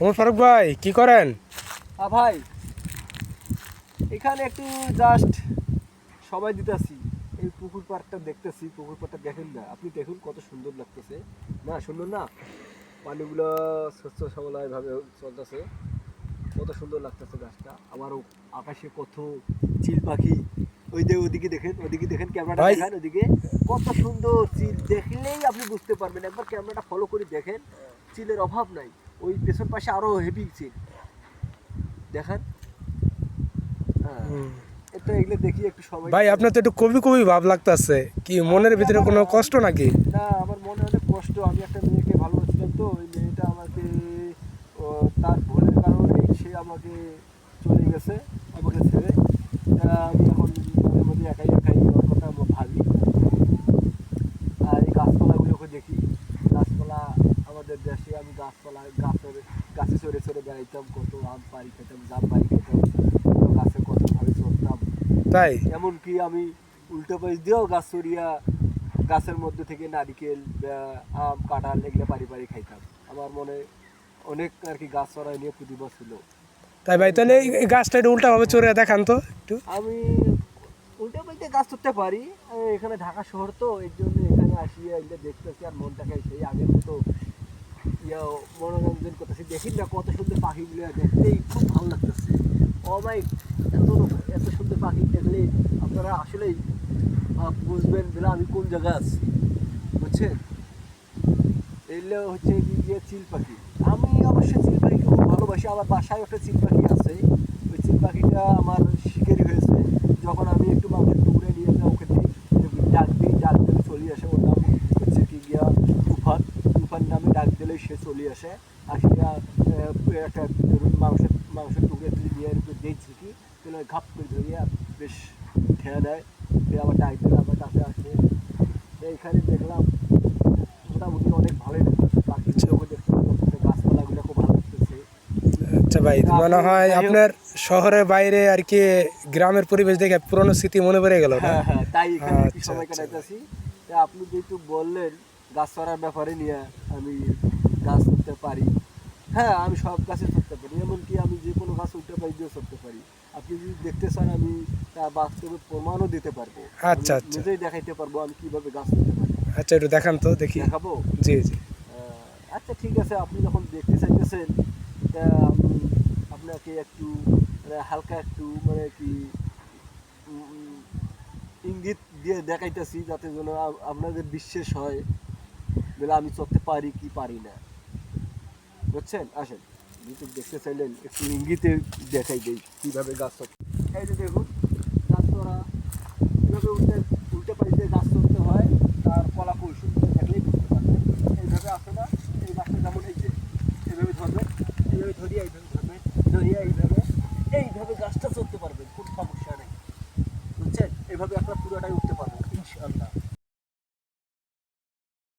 ওমর ফারুক ভাই কি করেন? আ ভাই এখানে একটু জাস্ট সময় দিতেছি। এই পুকুর পাড়টা দেখতেছি পুকুর পাড়টা দেখেন না। আপনি দেখুন কত সুন্দর লাগতেছে। না সুন্দর না? পানিগুলো স্বচ্ছ সবলাভাবে চলতেছে। কত সুন্দর লাগতেছে গাছটা। আবারও আকাশে কত চিল পাখি। ওই যে ওদিকে দেখেন ওদিকে দেখেন ক্যামেরাটা। দেখেন ওদিকে। কত সুন্দর চিল। দেখলেই আপনি বুঝতে পারবেন। একবার ক্যামেরাটা ফলো করে দেখেন। চিলের অভাব নাই। ওই পেছন পাশে আরও হেভি চিল দেখান। হ্যাঁ। এটা এগুলো দেখি একটু সময় ভাই আপনার তো একটু কবি কবি ভাব লাগতেছে। কি মনের ভিতরে কোনো কষ্ট নাকি? না আমার মনে অনেক কষ্ট। আমি একটা মেয়েকে ভালোবাসছিলাম তো ওই মেয়েটা আমাকে তার ভুলের কারণে সে আমাকে চলে গেছে আমাকে ছেড়ে তা আমি এখন মনের মধ্যে একাই একাই ওর কথা আমি ভাবি আর এই গাছপালাগুলোকে দেখি গাছপালা আমাদের দেশে আমি গাছপালা গাছের গাছে চড়ে চড়ে বেড়াইতাম কত আম পাড়ি খেতাম জাম পাড়ি খেতাম কত গাছে কতভাবে চড়তাম। তাই? এমনকি আমি উল্টো পাশ দিয়েও গাছ চড়িয়া গাছের মধ্যে থেকে নারিকেল আম কাঁঠাল এগুলো পারি পারি খাইতাম। আমার মনে অনেক আর কি গাছ চড়াই নিয়ে প্রতিভা ছিল। তাই ভাই তাহলে এই- গাছটা একটু উল্টাভাবে চড়ে দেখান তো একটু। আমি উল্টো পাশে গাছ চড়তে পারি। এখানে ঢাকা শহর তো এর জন্য এখানে আসিয়া দেখতেছি আর মনটাকে সেই আগের মতো ইয়া, মনোরঞ্জন করতেছি। দেখি না কত সুন্দর পাখিগুলো দেখতেই খুব ভালো লাগতেছে। ভাই এত এত সুন্দর পাখি দেখলে আপনারা আসলেই বুঝবেন যে আমি কোন জায়গায় আছি। বুঝছেন? এগুলো হচ্ছে কি গিয়ে চিল পাখি। আমি অবশ্যই চিল পাখিকে খুব ভালোবাসি। আমার বাসায় একটা চিল পাখি আছে। ওই চিল পাখিটা আমার শিকারি হয়েছে যখন আমি একটু মাংসের টুকরে নিয়ে যাই ওকে দিই ডাক দিই ডাক দিলে চলে আসে ওর নাম হচ্ছে কি গিয়া তুফান তুফান নামে ডাক দিলেই সে চলে আসে। আসিয়া একটা ধরুন মাংসের মাংসের টুকরে তুলে দিয়ে দিয়েছি কি তাহলে ঘাপ করে ধরিয়া বেশ খেয়ে নেয়। আবার ডাক দিলে আবার কাছে আসে। এইখানে দেখলাম মোটামুটি অনেক ভালোই লাগতেছে গাছপালাগুলো খুব ভালো লাগতেছে আচ্ছা ভাই মনে হয় আপনার শহরের বাইরে আর কি গ্রামের পরিবেশ দেখে পুরনো স্মৃতি মনে পড়ে গেল হ্যাঁ হ্যাঁ তাই এখানে আচ্ছা, সময় আচ্ছা। কাটাইতেছি। আপনি যেহেতু বললেন গাছ চড়ার ব্যাপারে নিয়ে আমি গাছ করতে পারি। হ্যাঁ আমি সব গাছে চড়তে পারি এমনকি আমি যে কোনো গাছ উঠতে পারি দিয়ে চড়তে পারি। আপনি যদি দেখতে চান আমি তা বাস্তবে প্রমাণও দিতে পারব। আচ্ছা, আচ্ছা। নিজেই দেখাইতে পারব আমি কীভাবে গাছ করতে পারি। আচ্ছা একটু দেখান তো দেখি। দেখাবো? জি জি। আচ্ছা ঠিক আছে আপনি যখন দেখতে চাইতেছেন তা আমি আপনাকে একটু মানে হালকা একটু মানে কি ইঙ্গিত দিয়ে দেখাইতেছি যাতে যেন আপনাদের বিশ্বাস হয়। বলে আমি চড়তে পারি কি পারি না। বুঝছেন? আসেন। যেহেতু দেখতে চাইলেন, একটু ইঙ্গিতে দেখাই দেই কীভাবে গাছ চড়তে এই যে দেখুন, গাছ চড়া। কীভাবে উল্টে উল্টে পাশ দিয়ে গাছ চড়তে হয়, তার কলা কৌশল দেখলেই বুঝতে পারবেন। এইভাবে আসে না, এই গাছটা যেমন এই যে এইভাবে ধরবেন এইভাবে ধরিয়ে, এইভাবে ধরবেন ধরিয়ে, এইভাবে এইভাবে গাছটা চড়তে পারবেন, কোনো সমস্যা নেই। বুঝছেন? এইভাবে আপনার পুরোটাই উঠতে পারবেন ইনশাআল্লাহ।